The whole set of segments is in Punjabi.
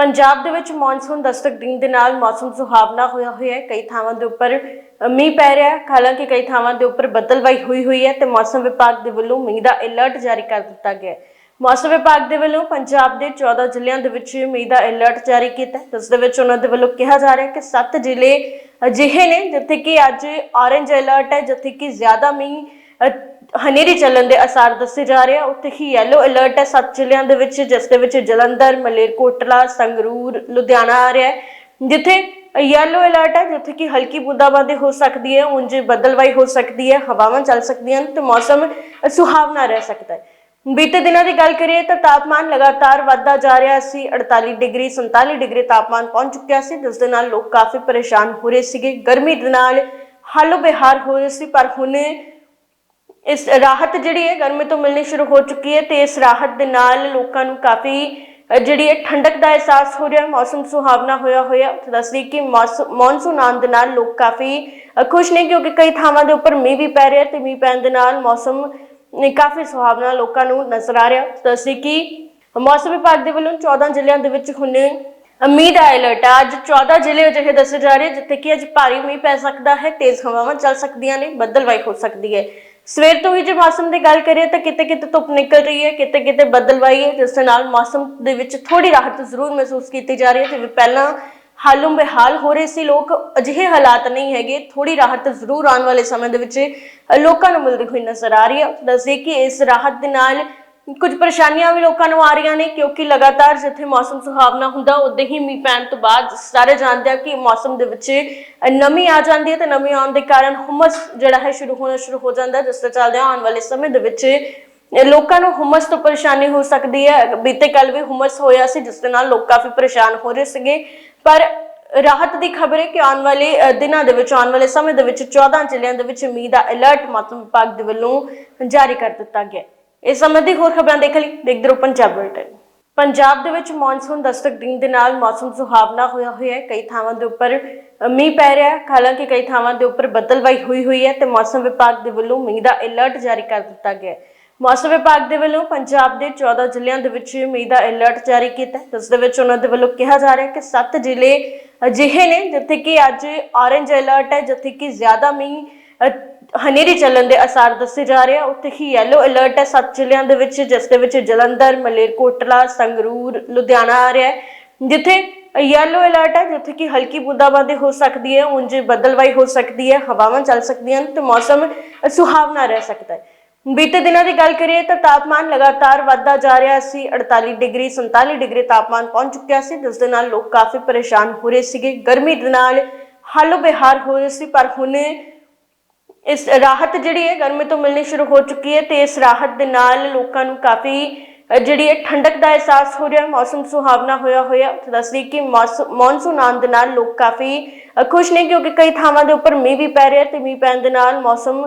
ਪੰਜਾਬ ਦੇ ਵਿੱਚ ਮੌਨਸੂਨ ਦਸਤਕ ਦੇਣ ਦੇ ਨਾਲ ਮੌਸਮ ਸੁਹਾਵਣਾ ਹੋਇਆ ਹੋਇਆ ਹੈ। ਕਈ ਥਾਵਾਂ ਦੇ ਉੱਪਰ ਮੀਂਹ ਪੈ ਰਿਹਾ ਹੈ। ਹਾਲਾਂਕਿ ਕਈ ਥਾਵਾਂ ਦੇ ਉੱਪਰ ਬੱਦਲਵਾਈ ਹੋਈ ਹੋਈ ਹੈ ਤੇ ਮੌਸਮ ਵਿਭਾਗ ਦੇ ਵੱਲੋਂ ਮੀਂਹ ਦਾ ਅਲਰਟ ਜਾਰੀ ਕਰ ਦਿੱਤਾ ਗਿਆ ਹੈ। ਮੌਸਮ ਵਿਭਾਗ ਦੇ ਵੱਲੋਂ ਪੰਜਾਬ ਦੇ 14 ਜ਼ਿਲ੍ਹਿਆਂ ਦੇ ਵਿੱਚ ਮੀਂਹ ਦਾ ਅਲਰਟ ਜਾਰੀ ਕੀਤਾ ਹੈ। ਜਿਸ ਦੇ ਵਿੱਚ ਉਹਨਾਂ ਦੇ ਵੱਲੋਂ ਕਿਹਾ ਜਾ ਰਿਹਾ ਹੈ ਕਿ 7 ਜ਼ਿਲ੍ਹੇ ਅਜਿਹੇ ਨੇ ਜਿੱਥੇ ਕਿ ਅੱਜ ਔਰੇਂਜ ਅਲਰਟ ਹੈ, ਜਿੱਥੇ ਕਿ ਜ਼ਿਆਦਾ ਮੀਂਹ ਹਨੇਰੀ ਚੱਲਣ ਦੇ ਅਸਾਰ ਦੱਸੇ ਜਾ ਰਹੇ ਆ। ਉੱਥੇ ਹੀ ਯੈਲੋ ਅਲਰਟ ਹੈ। ਸੱਤ ਜ਼ਿਲ੍ਹਿਆਂ ਦੇ ਵਿੱਚ, ਜਿਸ ਦੇ ਵਿੱਚ ਜਲੰਧਰ, ਮਲੇਰਕੋਟਲਾ, ਸੰਗਰੂਰ, ਲੁਧਿਆਣਾ ਆ ਰਿਹਾ ਹੈ। ਜਿੱਥੇ ਯੈਲੋ ਅਲਰਟ ਹੈ, ਜਿੱਥੇ ਕਿ ਹਲਕੀ ਬੂੰਦਾਬਾਂਦੀ ਹੋ ਸਕਦੀ ਹੈ, ਉਂਝ ਬਦਲਵਾਈ ਹੋ ਸਕਦੀ ਹੈ, ਹਵਾਵਾਂ ਚੱਲ ਸਕਦੀਆਂ ਹਨ ਤੇ ਮੌਸਮ ਸੁਹਾਵਣਾ ਰਹਿ ਸਕਦਾ ਹੈ। ਬੀਤੇ ਦਿਨਾਂ ਦੀ ਗੱਲ ਕਰੀਏ ਤਾਂ ਤਾਪਮਾਨ ਲਗਾਤਾਰ ਵਧਦਾ ਜਾ ਰਿਹਾ ਸੀ 48 ਡਿਗਰੀ 47 ਡਿਗਰੀ ਤਾਪਮਾਨ ਪਹੁੰਚ ਚੁੱਕਿਆ ਸੀ, ਜਿਸ ਦੇ ਨਾਲ ਲੋਕ ਕਾਫੀ ਪਰੇਸ਼ਾਨ ਹੋ ਰਹੇ ਸੀਗੇ। ਗਰਮੀ ਦੇ ਨਾਲ ਹਾਲੋ ਬਿਹਾਰ ਹੋ ਰਹੇ ਸੀ, ਪਰ ਹੁਣ ਇਸ ਰਾਹਤ ਜਿਹੜੀ ਹੈ ਗਰਮੀ ਤੋਂ ਮਿਲਣੀ ਸ਼ੁਰੂ ਹੋ ਚੁੱਕੀ ਹੈ ਤੇ ਇਸ ਰਾਹਤ ਦੇ ਨਾਲ ਲੋਕਾਂ ਨੂੰ ਕਾਫੀ ਜਿਹੜੀ ਹੈ ਠੰਡਕ ਦਾ ਅਹਿਸਾਸ ਹੋ ਰਿਹਾ ਮੌਸਮ ਸੁਹਾਵਣਾ ਹੋਇਆ ਹੋਇਆ ਦੱਸਦੀ ਕਿ ਮੌਸ- ਮੌਨਸੂਨ ਆਉਣ ਦੇ ਨਾਲ ਲੋਕ ਕਾਫੀ ਖੁਸ਼ ਨੇ ਕਿਉਂਕਿ ਕਈ ਥਾਵਾਂ ਦੇ ਉੱਪਰ ਮੀਂਹ ਵੀ ਪੈ ਰਿਹਾ ਤੇ ਮੀਂਹ ਪੈਣ ਦੇ ਨਾਲ ਮੌਸਮ ਕਾਫੀ ਸੁਹਾਵਣਾ ਲੋਕਾਂ ਨੂੰ ਨਜ਼ਰ ਆ ਰਿਹਾ ਦੱਸਦੀ ਕਿ ਮੌਸਮ ਵਿਭਾਗ ਦੇ ਵੱਲੋਂ 14 ਜ਼ਿਲ੍ਹਿਆਂ ਦੇ ਵਿੱਚ ਹੁਣ ਮੀਂਹ ਦਾ ਅਲਰਟ ਹੈ ਅੱਜ 14 ਜ਼ਿਲ੍ਹੇ ਅਜਿਹੇ ਦੱਸੇ ਜਾ ਰਹੇ ਜਿੱਥੇ ਕਿ ਅੱਜ ਭਾਰੀ ਮੀਂਹ ਪੈ ਸਕਦਾ ਹੈ, ਤੇਜ਼ ਹਵਾਵਾਂ ਚੱਲ ਸਕਦੀਆਂ ਨੇ ਬੱਦਲਵਾਈ ਹੋ ਸਕਦੀ ਹੈ। ਸਵੇਰ ਤੋਂ ਹੀ ਜੇ ਮੌਸਮ ਦੀ ਗੱਲ ਕਰੀਏ ਤਾਂ ਕਿਤੇ ਕਿਤੇ ਧੁੱਪ ਨਿਕਲ ਰਹੀ ਹੈ, ਕਿਤੇ ਕਿਤੇ ਬੱਦਲਵਾਈ ਹੈ, ਜਿਸ ਦੇ ਨਾਲ ਮੌਸਮ ਦੇ ਵਿੱਚ ਥੋੜੀ ਰਾਹਤ ਜ਼ਰੂਰ ਮਹਿਸੂਸ ਕੀਤੀ ਜਾ ਰਹੀ ਹੈ। ਜਿਵੇਂ ਪਹਿਲਾਂ ਹਾਲੋਂ ਬੇਹਾਲ ਹੋ ਰਹੇ ਸੀ ਲੋਕ, ਅਜਿਹੇ ਹਾਲਾਤ ਨਹੀਂ ਹੈਗੇ। ਥੋੜੀ ਰਾਹਤ ਜ਼ਰੂਰ ਆਉਣ ਵਾਲੇ ਸਮੇਂ ਦੇ ਵਿੱਚ ਲੋਕਾਂ ਨੂੰ ਮਿਲਦੀ ਹੋਈ ਨਜ਼ਰ ਆ ਰਹੀ ਹੈ। ਦੱਸਦੇ ਕਿ ਇਸ ਰਾਹਤ ਦੇ ਨਾਲ ਕੁਝ ਪਰੇਸ਼ਾਨੀਆਂ ਵੀ ਲੋਕਾਂ ਨੂੰ ਆ ਰਹੀਆਂ ਨੇ ਕਿਉਂਕਿ ਲਗਾਤਾਰ ਜਿੱਥੇ ਮੌਸਮ ਸੁਹਾਵਣਾ ਹੁੰਦਾ ਉਦੋਂ ਹੀ ਮੀਂਹ ਪੈਣ ਤੋਂ ਬਾਅਦ ਸਾਰੇ ਜਾਣਦੇ ਆ ਕਿ ਮੌਸਮ ਦੇ ਵਿੱਚ ਨਮੀ ਆ ਜਾਂਦੀ ਹੈ ਤੇ ਨਮੀ ਆਉਣ ਦੇ ਕਾਰਨ ਹੁਮਸ ਜਿਹੜਾ ਹੈ ਸ਼ੁਰੂ ਹੋਣਾ ਸ਼ੁਰੂ ਹੋ ਜਾਂਦਾ ਹੈ, ਜਿਸ ਦੇ ਚੱਲਦੇ ਆਉਣ ਵਾਲੇ ਸਮੇਂ ਦੇ ਵਿੱਚ ਲੋਕਾਂ ਨੂੰ ਹੁਮਸ ਤੋਂ ਪਰੇਸ਼ਾਨੀ ਹੋ ਸਕਦੀ ਹੈ ਬੀਤੇ ਕੱਲ ਵੀ ਹੁਮਸ ਹੋਇਆ ਸੀ ਜਿਸ ਦੇ ਨਾਲ ਲੋਕ ਕਾਫੀ ਪਰੇਸ਼ਾਨ ਹੋ ਰਹੇ ਸੀਗੇ ਪਰ ਰਾਹਤ ਦੀ ਖਬਰ ਹੈ ਕਿ ਆਉਣ ਵਾਲੇ ਦਿਨਾਂ ਦੇ ਵਿੱਚ ਆਉਣ ਵਾਲੇ ਸਮੇਂ ਦੇ ਵਿੱਚ 14 ਜ਼ਿਲ੍ਹਿਆਂ ਦੇ ਵਿੱਚ ਮੀਂਹ ਦਾ ਅਲਰਟ ਮੌਸਮ ਵਿਭਾਗ ਦੇ ਵੱਲੋਂ ਜਾਰੀ ਕਰ ਦਿੱਤਾ ਗਿਆ ਹੈ। ਇਸ ਸੰਬੰਧੀ ਹੋਰ ਖਬਰਾਂ ਦੇਖ ਲਈ, ਦੇਖਦੇ ਰਹੋ ਪੰਜਾਬ ਬੁਲੇਟਿਨ। ਪੰਜਾਬ ਦੇ ਵਿੱਚ ਮੌਨਸੂਨ ਦਸਤਕ ਦੇਣ ਦੇ ਨਾਲ ਮੌਸਮ ਸੁਹਾਵਣਾ ਹੋਇਆ ਹੋਇਆ ਹੈ। ਕਈ ਥਾਵਾਂ ਦੇ ਉੱਪਰ ਮੀਂਹ ਪੈ ਰਿਹਾ ਹੈ। ਹਾਲਾਂਕਿ ਕਈ ਥਾਵਾਂ ਦੇ ਉੱਪਰ ਬੱਦਲਵਾਈ ਹੋਈ ਹੋਈ ਹੈ ਤੇ ਮੌਸਮ ਵਿਭਾਗ ਦੇ ਵੱਲੋਂ ਮੀਂਹ ਦਾ ਅਲਰਟ ਜਾਰੀ ਕਰ ਦਿੱਤਾ ਗਿਆ ਹੈ। ਮੌਸਮ ਵਿਭਾਗ ਦੇ ਵੱਲੋਂ ਪੰਜਾਬ ਦੇ 14 ਜ਼ਿਲ੍ਹਿਆਂ ਦੇ ਵਿੱਚ ਮੀਂਹ ਦਾ ਅਲਰਟ ਜਾਰੀ ਕੀਤਾ ਹੈ। ਜਿਸ ਦੇ ਵਿੱਚ ਉਹਨਾਂ ਦੇ ਵੱਲੋਂ ਕਿਹਾ ਜਾ ਰਿਹਾ ਹੈ ਕਿ 7 ਜ਼ਿਲ੍ਹੇ ਅਜਿਹੇ ਨੇ ਜਿੱਥੇ ਕਿ ਅੱਜ ਔਰੇਂਜ ਅਲਰਟ ਹੈ, ਜਿੱਥੇ ਕਿ ਜ਼ਿਆਦਾ ਮੀਂਹ ਹਨੇਰੀ ਚੱਲਣ ਦੇ ਅਸਾਰ ਦੱਸੇ ਜਾ ਰਹੇ ਆ। ਉੱਥੇ ਹੀ ਯੈਲੋ ਅਲਰਟ ਹੈ। ਸੱਤ ਜ਼ਿਲ੍ਹਿਆਂ ਦੇ ਵਿੱਚ, ਜਿਸ ਦੇ ਵਿੱਚ ਜਲੰਧਰ, ਮਲੇਰਕੋਟਲਾ, ਸੰਗਰੂਰ, ਲੁਧਿਆਣਾ ਆ ਰਿਹਾ ਹੈ। ਜਿੱਥੇ ਯੈਲੋ ਅਲਰਟ ਹੈ, ਜਿੱਥੇ ਕਿ ਹਲਕੀ ਬੂੰਦਾਬਾਂਦੀ ਹੋ ਸਕਦੀ ਹੈ, ਉਂਝ ਬਦਲਵਾਈ ਹੋ ਸਕਦੀ ਹੈ, ਹਵਾਵਾਂ ਚੱਲ ਸਕਦੀਆਂ ਹਨ ਤੇ ਮੌਸਮ ਸੁਹਾਵਣਾ ਰਹਿ ਸਕਦਾ ਹੈ। ਬੀਤੇ ਦਿਨਾਂ ਦੀ ਗੱਲ ਕਰੀਏ ਤਾਂ ਤਾਪਮਾਨ ਲਗਾਤਾਰ ਵਧਦਾ ਜਾ ਰਿਹਾ ਸੀ 48 ਡਿਗਰੀ 47 ਡਿਗਰੀ ਤਾਪਮਾਨ ਪਹੁੰਚ ਚੁੱਕਿਆ ਸੀ, ਜਿਸ ਦੇ ਨਾਲ ਲੋਕ ਕਾਫੀ ਪਰੇਸ਼ਾਨ ਹੋ ਰਹੇ ਸੀਗੇ। ਗਰਮੀ ਦੇ ਨਾਲ ਹਾਲੋ ਬਿਹਾਰ ਹੋ ਰਹੇ ਸੀ, ਪਰ ਹੁਣ ਇਸ ਰਾਹਤ ਜਿਹੜੀ ਹੈ ਗਰਮੀ ਤੋਂ ਮਿਲਣੀ ਸ਼ੁਰੂ ਹੋ ਚੁੱਕੀ ਹੈ ਤੇ ਇਸ ਰਾਹਤ ਦੇ ਨਾਲ ਲੋਕਾਂ ਨੂੰ ਕਾਫੀ ਜਿਹੜੀ ਹੈ ਠੰਡਕ ਦਾ ਅਹਿਸਾਸ ਹੋ ਰਿਹਾ ਮੌਸਮ ਸੁਹਾਵਣਾ ਹੋਇਆ ਹੋਇਆ ਦੱਸਦੀ ਕਿ ਮੌਸ- ਮੌਨਸੂਨ ਆਉਣ ਦੇ ਨਾਲ ਲੋਕ ਕਾਫੀ ਖੁਸ਼ ਨੇ ਕਿਉਂਕਿ ਕਈ ਥਾਵਾਂ ਦੇ ਉੱਪਰ ਮੀਂਹ ਵੀ ਪੈ ਰਿਹਾ ਤੇ ਮੀਂਹ ਪੈਣ ਦੇ ਨਾਲ ਮੌਸਮ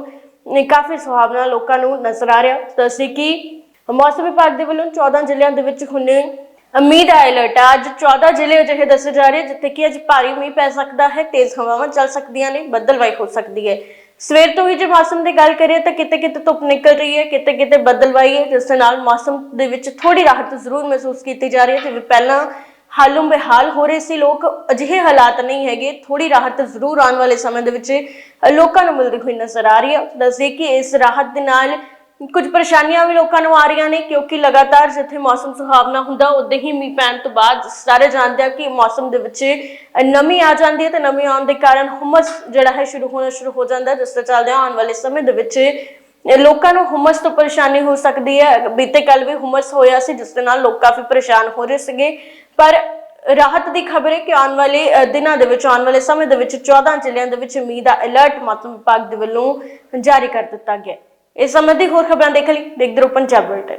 ਕਾਫੀ ਸੁਹਾਵਣਾ ਲੋਕਾਂ ਨੂੰ ਨਜ਼ਰ ਆ ਰਿਹਾ ਦੱਸਦੀ ਕਿ ਮੌਸਮ ਵਿਭਾਗ ਦੇ ਵੱਲੋਂ 14 ਜ਼ਿਲ੍ਹਿਆਂ ਦੇ ਵਿੱਚ ਹੁਣ ਮੀਂਹ ਦਾ ਅਲਰਟ ਹੈ ਅੱਜ 14 ਜ਼ਿਲ੍ਹੇ ਅਜਿਹੇ ਦੱਸੇ ਜਾ ਰਹੇ ਜਿੱਥੇ ਕਿ ਅੱਜ ਭਾਰੀ ਮੀਂਹ ਪੈ ਸਕਦਾ ਹੈ, ਤੇਜ਼ ਹਵਾਵਾਂ ਚੱਲ ਸਕਦੀਆਂ ਨੇ ਬੱਦਲਵਾਈ ਹੋ ਸਕਦੀ ਹੈ। ਸਵੇਰ ਤੋਂ ਹੀ ਜੇ ਮੌਸਮ ਦੀ ਗੱਲ ਕਰੀਏ ਤਾਂ ਕਿਤੇ ਕਿਤੇ ਧੁੱਪ ਨਿਕਲ ਰਹੀ ਹੈ, ਕਿਤੇ ਕਿਤੇ ਬੱਦਲਵਾਈ ਹੈ, ਜਿਸ ਦੇ ਨਾਲ ਮੌਸਮ ਦੇ ਵਿੱਚ ਥੋੜੀ ਰਾਹਤ ਜ਼ਰੂਰ ਮਹਿਸੂਸ ਕੀਤੀ ਜਾ ਰਹੀ ਹੈ। ਜਿਵੇਂ ਪਹਿਲਾਂ ਹਾਲੋਂ ਬੇਹਾਲ ਹੋ ਰਹੇ ਸੀ ਲੋਕ, ਅਜਿਹੇ ਹਾਲਾਤ ਨਹੀਂ ਹੈਗੇ। ਥੋੜੀ ਰਾਹਤ ਜ਼ਰੂਰ ਆਉਣ ਵਾਲੇ ਸਮੇਂ ਦੇ ਵਿੱਚ ਲੋਕਾਂ ਨੂੰ ਮਿਲਦੀ ਹੋਈ ਨਜ਼ਰ ਆ ਰਹੀ ਹੈ। ਦੱਸਦੇ ਕਿ ਇਸ ਰਾਹਤ ਦੇ ਨਾਲ ਕੁਝ ਪਰੇਸ਼ਾਨੀਆਂ ਵੀ ਲੋਕਾਂ ਨੂੰ ਆ ਰਹੀਆਂ ਨੇ, ਕਿਉਂਕਿ ਲਗਾਤਾਰ ਜਿੱਥੇ ਮੌਸਮ ਸੁਹਾਵਣਾ ਹੁੰਦਾ, ਉਦੋਂ ਹੀ ਮੀਂਹ ਪੈਣ ਤੋਂ ਬਾਅਦ ਸਾਰੇ ਜਾਣਦੇ ਆ ਕਿ ਮੌਸਮ ਦੇ ਵਿੱਚ ਨਮੀ ਆ ਜਾਂਦੀ ਹੈ ਤੇ ਨਮੀ ਆਉਣ ਦੇ ਕਾਰਨ ਹੁਮਸ ਜਿਹੜਾ ਹੈ ਸ਼ੁਰੂ ਹੋਣਾ ਸ਼ੁਰੂ ਹੋ ਜਾਂਦਾ ਹੈ, ਜਿਸ ਦੇ ਚੱਲਦੇ ਆਉਣ ਵਾਲੇ ਸਮੇਂ ਦੇ ਵਿੱਚ ਲੋਕਾਂ ਨੂੰ ਹੁਮਸ ਤੋਂ ਪਰੇਸ਼ਾਨੀ ਹੋ ਸਕਦੀ ਹੈ ਬੀਤੇ ਕੱਲ ਵੀ ਹੁਮਸ ਹੋਇਆ ਸੀ, ਜਿਸ ਦੇ ਨਾਲ ਲੋਕ ਕਾਫੀ ਪਰੇਸ਼ਾਨ ਹੋ ਰਹੇ ਸੀਗੇ ਪਰ ਰਾਹਤ ਦੀ ਖਬਰ ਹੈ ਕਿ ਆਉਣ ਵਾਲੇ ਦਿਨਾਂ ਦੇ ਵਿੱਚ, ਆਉਣ ਵਾਲੇ ਸਮੇਂ ਦੇ ਵਿੱਚ 14 ਜ਼ਿਲ੍ਹਿਆਂ ਦੇ ਵਿੱਚ ਮੀਂਹ ਦਾ ਅਲਰਟ ਮੌਸਮ ਵਿਭਾਗ ਦੇ ਵੱਲੋਂ ਜਾਰੀ ਕਰ ਦਿੱਤਾ ਗਿਆ ਹੈ। ਇਸ ਸੰਬੰਧੀ ਹੋਰ ਖਬਰਾਂ ਦੇਖਣ ਲਈ ਦੇਖਦੇ ਰਹੋ ਪੰਜਾਬ ਬੁਲੇਟਿਨ।